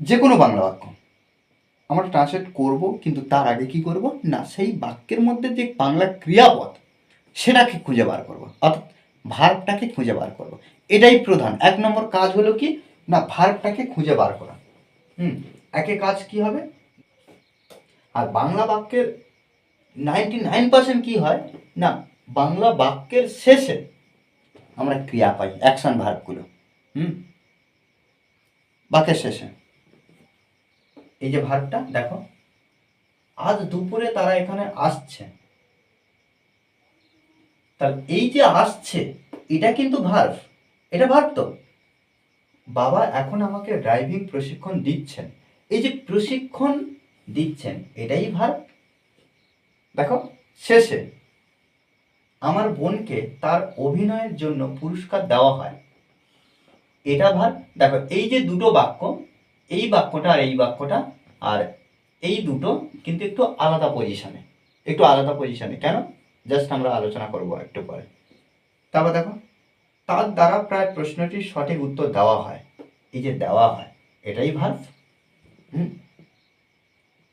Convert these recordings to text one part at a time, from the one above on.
যে কোনো বাংলা বাক্য। আমরা ট্রান্সলেট করব, কিন্তু তার আগে কি করব? না, সেই বাক্যের মধ্যে যে বাংলা ক্রিয়াপদ, সেটাকে খুঁজে বার করব। অর্থাৎ ভার্বটাকে খুঁজে বার করব। এটাই প্রধান। এক নম্বর কাজ হলো কি? না ভার্বটাকে খুঁজে বার করা। হুম, একে কাজ কি হবে? আর বাংলা বাক্যের নাইনটি নাইন পার্সেন্ট কী হয়? না, বাংলা বাক্যের শেষে আমরা ক্রিয়া পাই অ্যাকশন ভার্বগুলো হুম, বাক্যের শেষে। এই যে ভার্বটা দেখো। আজ দুপুরে তারা এখানে আসছে। তাহলে এই যে আসছে, এটা কিন্তু ভার্ব। এটা ভার্ব তো? বাবা এখন আমাকে ড্রাইভিং প্রশিক্ষণ দিচ্ছেন। এই যে প্রশিক্ষণ দিচ্ছেন, এটাই ভার্ব? দেখো, শেষে আমার বোনকে তার অভিনয়ের জন্য পুরস্কার দেওয়া হয়। এটা ভার দেখো, এই যে দুটো বাক্য এই বাক্যটা আর এই বাক্যটা আর এই দুটো কিন্তু একটু আলাদা পজিশনে একটু আলাদা পজিশনে কেন? জাস্ট আমরা আলোচনা করব একটু পরে। তারপর দেখো, তার দ্বারা প্রায় প্রশ্নটির সঠিক উত্তর দেওয়া হয়। এই যে দেওয়া হয়, এটাই ভার হুম?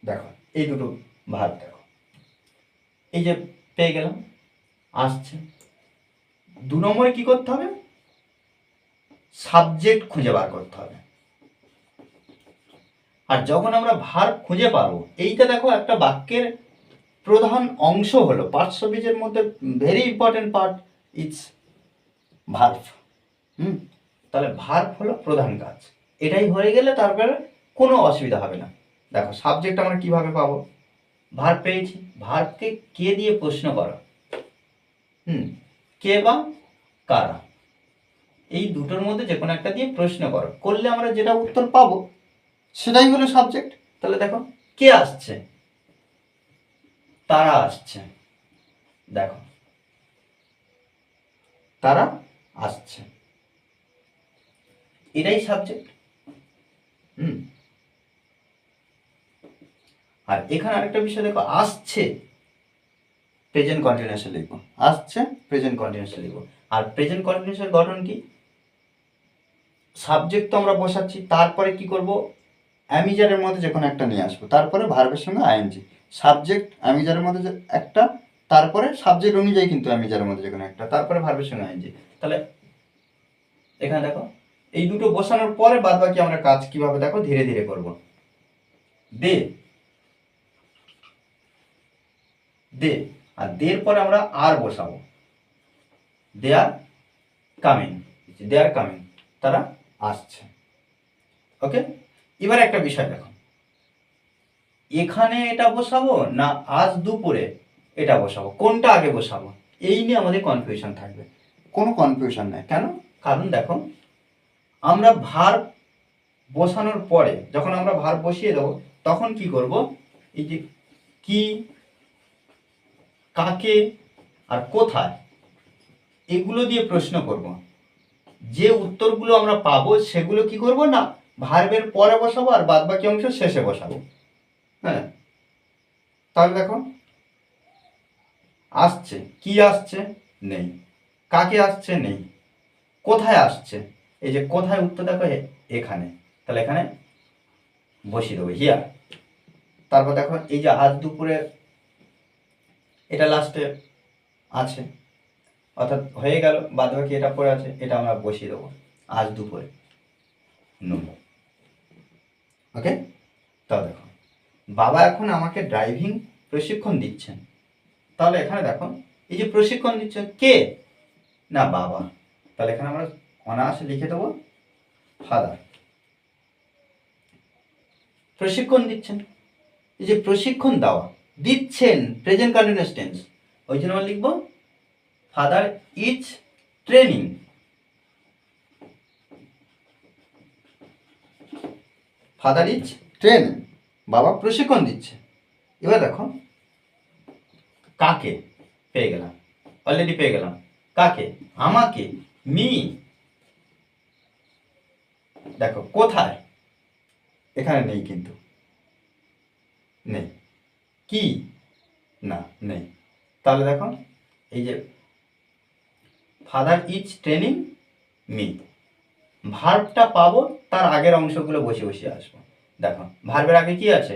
দেখো, এই দুটো ভার দেখো। এই যে পেয়ে গেলাম, আসছে। দু নম্বরে কি করতে হবে? সাবজেক্ট খুঁজে বার করতে হবে। আর যখন আমরা ভার খুঁজে পাবো, এইটা দেখো একটা বাক্যের প্রধান অংশ হলো পার্টস অফ বীজের মধ্যে very important part its verve hmm? তাহলে ভার্ভ হলো প্রধান কাজ। এটাই হয়ে গেলে তারপরে কোনো অসুবিধা হবে না। দেখো সাবজেক্ট আমরা কীভাবে পাবো? ভার্ব পেয়েছি। ভার্বকে কে দিয়ে প্রশ্ন করা? হুম, কে বা কারা? এই দুটোর মধ্যে যে কোনো একটা দিয়ে প্রশ্ন করো। করলে আমরা যেটা উত্তর পাবো সেটাই হলো সাবজেক্ট তাহলে দেখো, কে আসছে? তারা আসছে। দেখো, তারা আসছে। এটাই সাবজেক্ট হুম। আর এখানে আরেকটা বিষয় দেখো, আসছে প্রেজেন্ট কন্টিনিউয়াসে লিখব। আসছে প্রেজেন্ট কন্টিনিউয়াসে লিখব। আর প্রেজেন্ট কন্টিনিউয়াসের গঠন কি? সাবজেক্ট তো আমরা বসাচ্ছি, তারপরে কি করব? অ্যামিজারের মধ্যে যে কোনো একটা নিয়ে আসব, তারপরে ভার্বের সঙ্গে আইএনজি সাবজেক্ট অ্যামিজারের মধ্যে একটা, তারপরে সাবজেক্ট অনুযায়ী কিন্তু অ্যামিজারের মধ্যে যে কোনো একটা, তারপরে ভার্বের সঙ্গে আইএনজি তাহলে এখানে দেখো, এই দুটো বসানোর পরে বাদ বাকি আমরা কাজ কীভাবে দেখো, ধীরে ধীরে করব। দে। দে। আর দের পরে আমরা আর বসাবো। দে are coming. They are coming, তারা আসছে। ওকে? এবার একটা বিষয় দেখো। এখানে এটা বসাবো না আজ দুপুরে এটা বসাবো? কোনটা আগে বসাবো? এই নিয়ে আমাদের কনফিউশন থাকবে। কোনো কনফিউশন নেই। কেন? কারণ দেখো আমরা ভার বসানোর পরে যখন আমরা ভার বসিয়ে দেবো তখন কি করব? এই যে কি কাকে আর কোথায় এগুলো দিয়ে প্রশ্ন করব। যে উত্তরগুলো আমরা পাবো সেগুলো কি করব? না ভার্বের পরে বসাবো আর বাদ বাকি অংশ শেষে বসাবো। হ্যাঁ? তাহলে দেখো। আসছে। কি আসছে? নেই। কাকে আসছে? নেই। কোথায় আসছে? এই যে কোথায় উত্তর দেখো এখানে। তাহলে এখানে বসিয়ে দেবো। হিয়ার তারপর দেখো, এই যে আজ দুপুরে এটা লাস্টে আছে। অর্থাৎ হয়ে গেল বাদ বাকি এটা পরে আছে, এটা আমরা বসিয়ে দেবো। আজ দুপুরে। নুন ওকে তাও দেখো। বাবা এখন আমাকে ড্রাইভিং প্রশিক্ষণ দিচ্ছেন। তাহলে এখানে দেখো, এই যে প্রশিক্ষণ দিচ্ছে কে? না, বাবা। তাহলে এখানে আমরা অনায়াসে লিখে দেবো ফাদার প্রশিক্ষণ দিচ্ছেন। এই যে প্রশিক্ষণ দেওয়া, দিচ্ছেন প্রেজেন্ট কন্টিনিউয়াস টেন্স ওই জন্য আমরা লিখব father is training father is train, বাবা প্রশিক্ষণ দিচ্ছে। এবার দেখো, কাকে পেয়ে গেলাম? অলরেডি পেয়ে গেলাম। কাকে? আমাকে? মি? দেখো, কোথায়? এখানে নেই কিন্তু। নেই। কি? না, নেই। তাহলে দেখো, এই যে ফাদার ইজ ট্রেনিং মি। ভার্বটা পাবো তার আগের অংশগুলো বসে বসে আসব। দেখো, ভার্বের আগে কি আছে?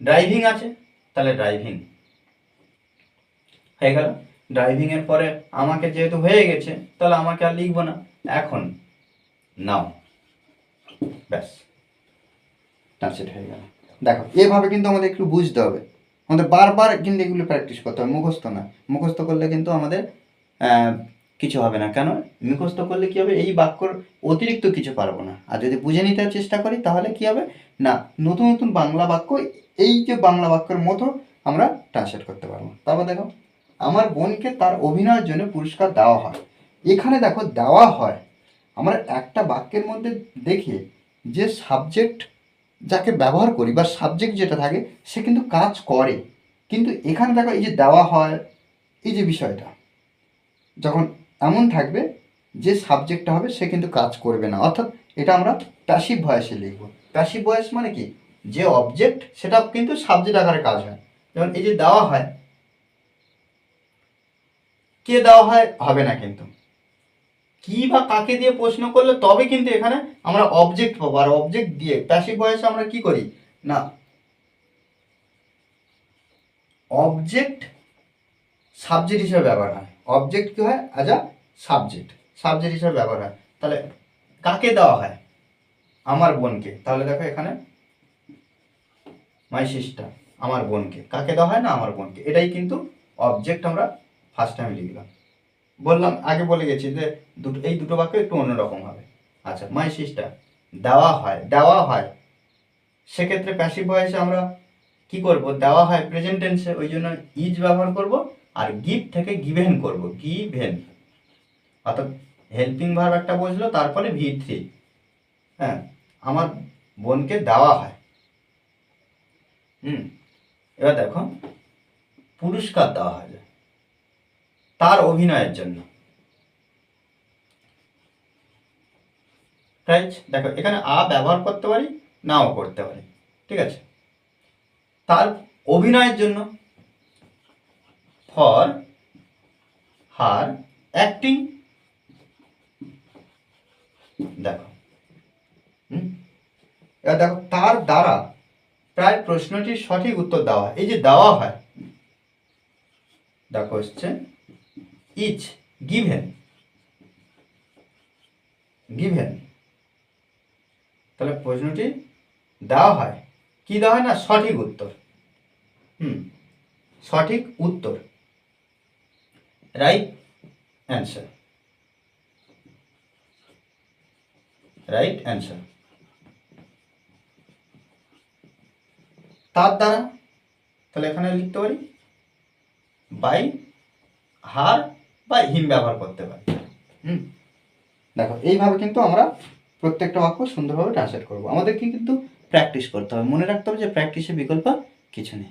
ড্রাইভিং আছে? তাহলে ড্রাইভিং হয়ে গেল। ড্রাইভিং এর পরে আমাকে যেহেতু হয়ে গেছে, তাহলে আমাকে আর লিখব না। এখন নাও ব্যাস। ট্রান্সলেট হয়ে গেল। দেখো, এভাবে কিন্তু আমাদের একটু বুঝতে হবে। আমাদের বারবার কিন্তু এগুলো প্র্যাকটিস করতে হবে মুখস্থ না। মুখস্থ করলে কিন্তু আমাদের কিছু হবে না। কেন? মুখস্থ করলে কি হবে? এই বাক্যর অতিরিক্ত কিছু পারব না। আর যদি বুঝে নিতে চেষ্টা করি, তাহলে কি হবে? না, নতুন নতুন বাংলা বাক্য, এই যে বাংলা বাক্যের মতো আমরা ট্রান্সলেট করতে পারব। তারপর দেখো, আমার বোনকে তার অভিনয়ের জন্য পুরস্কার দেওয়া হয়। এখানে দেখো, দেওয়া হয়। আমরা একটা বাক্যের মধ্যে দেখি যে সাবজেক্ট যাকে ব্যবহার করি বা সাবজেক্ট যেটা থাকে, সে কিন্তু কাজ করে। কিন্তু এখানে দেখো, এই যে দেওয়া হয়, এই যে বিষয়টা, যখন এমন থাকবে যে সাবজেক্টটা হবে সে কিন্তু কাজ করবে না। অর্থাৎ এটা আমরা প্যাসিভ ভয়েসে লিখব। প্যাসিভ ভয়েস মানে কি? যে অবজেক্ট সেটা কিন্তু সাবজেক্ট আকারে কাজ হয়। যেমন এই যে দেওয়া হয়, কে দেওয়া হয় হবে না কিন্তু। কি বা কাকে দিয়ে প্রশ্ন করলে তবে কিন্তু এখানে আমরা অবজেক্ট পাবো। আর অবজেক্ট দিয়ে প্যাসিভ ভয়েসে আমরা কি করি? না অবজেক্ট সাবজেক্ট হিসেবে ব্যবহার হয়। অবজেক্ট কি হয়? অ্যাজ আ সাবজেক্ট সাবজেক্ট হিসেবে ব্যবহার হয়। তাহলে কাকে দেওয়া হয়? আমার বোনকে। তাহলে দেখো এখানে মাই সিস্টার আমার বোনকে। কাকে দেওয়া হয় না? আমার বোনকে। এটাই কিন্তু অবজেক্ট আমরা ফার্স্ট টাইম লিখলাম। বললাম, আগে বলে গেছি যে দুটো এই দুটো বাক্য একটু অন্যরকম হবে। আচ্ছা মাই সিস্টার দেওয়া হয়। দেওয়া হয়। সেক্ষেত্রে প্যাসিভ ভয়েসে আমরা কি করব? দেওয়া হয় প্রেজেন্ট টেন্সে ওই জন্য ইজ ব্যবহার করব। আর গিভ থেকে গিভেন করব গিভেন অর্থাৎ হেল্পিং ভার্ব একটা বসল, তারপরে ভি থ্রি হ্যাঁ আমার বোনকে দেওয়া হয়। হুম, এবার দেখো, পুরস্কার দেওয়া হয় তার অভিনয়ের জন্য। রাইট দেখো, এখানে আ ব্যবহার করতে পারি, নাও করতে পারি। ঠিক আছে? তার অভিনয়ের জন্য ফর হার অ্যাক্টিং দেখো? এবার দেখো, তার দ্বারা প্রায় প্রশ্নটির সঠিক উত্তর দেওয়া এই যে দেওয়া হয়, দেখো হচ্ছে ইচ গিভেন গিভেন তাহলে প্রশ্নটি দেওয়া হয়। কি দেওয়া হয় না? সঠিক উত্তর। হুম, সঠিক উত্তর। রাইট অ্যান্সার রাইট অ্যান্সার তার দ্বারা তাহলে এখানে লিখতে পারি? বাই হার বা হিম ব্যবহার করতে পারি। হুম? দেখো, এইভাবে কিন্তু আমরা প্রত্যেকটা বাক্য সুন্দরভাবে ট্রান্সলেট করব। আমাদেরকে কিন্তু প্র্যাকটিস করতে হবে। মনে রাখতে হবে যে প্র্যাকটিসের বিকল্প কিছু নেই।